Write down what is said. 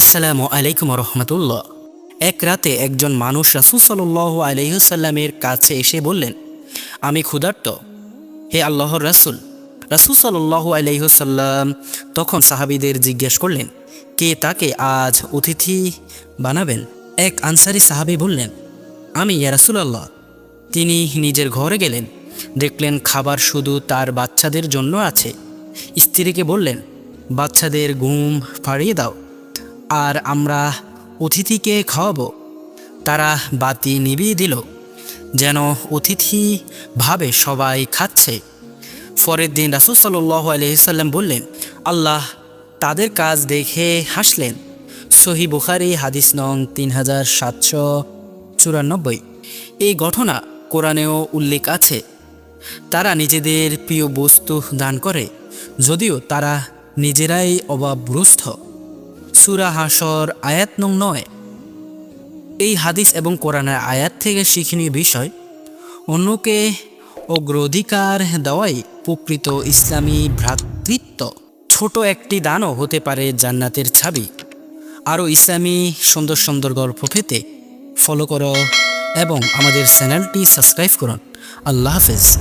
আসসালামু আলাইকুম রহমতুল্লাহ এক রাতে একজন মানুষ রাসুল সাল্লাহ আলহিহসাল্লামের কাছে এসে বললেন, আমি ক্ষুধার্ত। হে আল্লাহর রাসুল। রাসুল সাল্লাহ আলহিহসাল্লাম তখন সাহাবিদের জিজ্ঞেস করলেন, কে তাকে আজ অতিথি বানাবেন? এক আনসারি সাহাবি বললেন, আমি ইয়া রাসুলাল্লাহ। তিনি নিজের ঘরে গেলেন, দেখলেন খাবার শুধু তার বাচ্চাদের জন্য আছে। স্ত্রীকে বললেন, বাচ্চাদের ঘুম ফাড়িয়ে দাও। আর আমরা অতিথিকে খাওয়াবো। তারা বাতি নিভিয়ে দিল, যেন অতিথি ভাবে সবাই খাচ্ছে। পরের দিন রাসুল সাল্লাহ আলহিসাল্লাম বললেন, আল্লাহ তাদের কাজ দেখে হাসলেন। সহি বুখারি, হাদিস নং তিন হাজার সাতশো চুরানব্বই। এই ঘটনা কোরআনেও উল্লেখ আছে। তারা নিজেদের প্রিয় বস্তু দান করে, যদিও তারা নিজেরাই অভাবগ্রস্ত। সুরা হাসর আয়াত নং নয়। এই হাদিস এবং কোরআনের আয়াত থেকে শিক্ষণীয় বিষয়, অন্যকে অগ্রাধিকার দেওয়াই প্রকৃত ইসলামী ভ্রাতৃত্ব। ছোট একটি দানও হতে পারে জান্নাতের ছাবি। আরও ইসলামী সুন্দর সুন্দর গল্প পেতে ফলো করো এবং আমাদের চ্যানেলটি সাবস্ক্রাইব করুন। আল্লাহ হাফেজ।